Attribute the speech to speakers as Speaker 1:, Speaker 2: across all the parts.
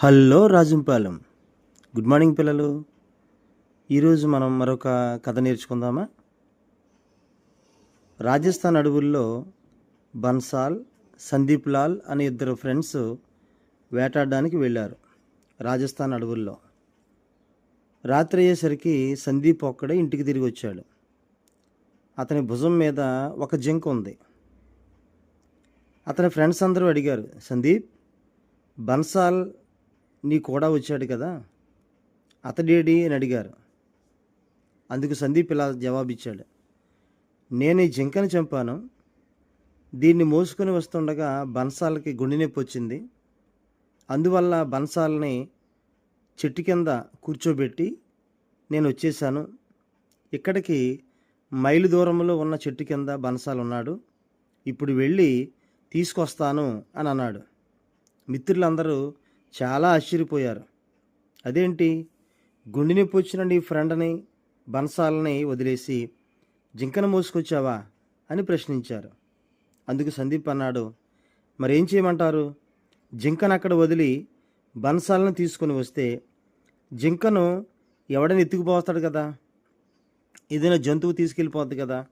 Speaker 1: Hello Rajampalem. Good morning పిల్లలు. ఈరోజు మనం మరొక కథ నేర్చుకుందామా? రాజస్థాన్ అడవుల్లో బన్సాల్ సందీప్ లాల్ అనే ఇద్దరు ఫ్రెండ్స్ వేటాడడానికి వెళ్ళారు రాజస్థాన్ అడవుల్లో. రాత్రి అయ్యేసరికి సందీప్ ఒక్కడే ఇంటికి తిరిగి వచ్చాడు. అతని భుజం మీద ఒక జింక ఉంది. అతని ఫ్రెండ్స్ అందరూ అడిగారు సందీప్ బన్సాల్ నీ కూడా వచ్చాడు కదా? అతడేడి అని అడిగారు. అందుకు సందీప్ ఇలా జవాబిచ్చాడు. నేను ఈ జింకను చంపాను. దీన్ని మోసుకొని వస్తుండగా బన్సాలకి గుండె నొప్పి వచ్చింది. అందువల్ల బన్సాల్ని చెట్టు కింద కూర్చోబెట్టి నేను వచ్చేసాను ఇక్కడికి మైలు దూరంలో ఉన్న చెట్టు కింద బన్సాలు ఉన్నాడు. ఇప్పుడు వెళ్ళి తీసుకొస్తాను అని అన్నాడు. మిత్రులందరూ చాలా ఆశ్చర్యపోయారు. అదేంటి? గుండె నొప్పి వచ్చిన నీ ఫ్రెండ్ని బన్సాలని వదిలేసి జింకను మోసుకొచ్చావా అని ప్రశ్నించారు. అందుకు సందీప్ అన్నాడు మరేం చేయమంటారు? జింకను అక్కడ వదిలి బన్సాలను తీసుకొని వస్తే జింకను ఎవడని ఎత్తుకుపోతాడు కదా? ఏదైనా జంతువు తీసుకెళ్ళిపోద్ది కదా?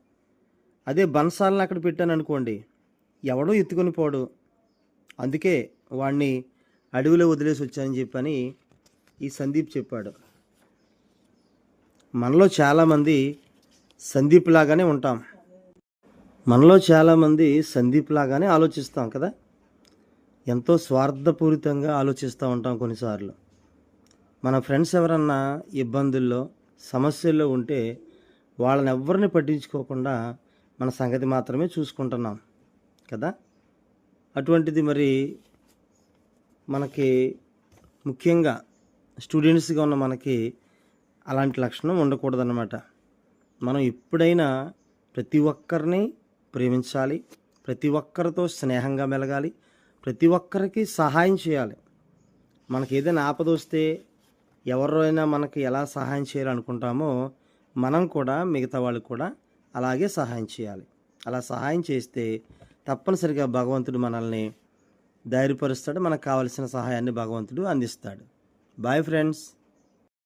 Speaker 1: అదే బన్సాలను అక్కడ పెట్టాను అనుకోండి ఎవడో ఎత్తుకొని పోడు. అందుకే వాడిని అడవిలో వదిలేసి వచ్చానని చెప్పని ఈ సందీప్ చెప్పాడు. మనలో చాలామంది సందీప్ లాగానే ఉంటాం. మనలో చాలామంది సందీప్ లాగానే ఆలోచిస్తాం కదా? ఎంతో స్వార్థపూరితంగా ఆలోచిస్తూ ఉంటాం కొన్నిసార్లు. మన ఫ్రెండ్స్ ఎవరన్నా ఇబ్బందుల్లో సమస్యల్లో ఉంటే వాళ్ళని ఎవరిని పట్టించుకోకుండా మన సంగతి మాత్రమే చూసుకుంటున్నాం కదా? అటువంటిది మరి మనకి ముఖ్యంగా స్టూడెంట్స్గా ఉన్న మనకి అలాంటి లక్షణం ఉండకూడదన్నమాట. మనం ఎప్పుడైనా ప్రతి ఒక్కరిని ప్రేమించాలి ప్రతి ఒక్కరితో స్నేహంగా మెలగాలి ప్రతి ఒక్కరికి సహాయం చేయాలి. మనకి ఏదైనా ఆపద వస్తే ఎవరైనా మనకి ఎలా సహాయం చేయాలనుకుంటామో మనం కూడా మిగతా వాళ్ళకి కూడా అలాగే సహాయం చేయాలి. అలా సహాయం చేస్తే తప్పనిసరిగా భగవంతుడు మనల్ని ధైర్యపరుస్తాడు మనకు కావలసిన సహాయాన్ని భగవంతుడు అందిస్తాడు. Bye friends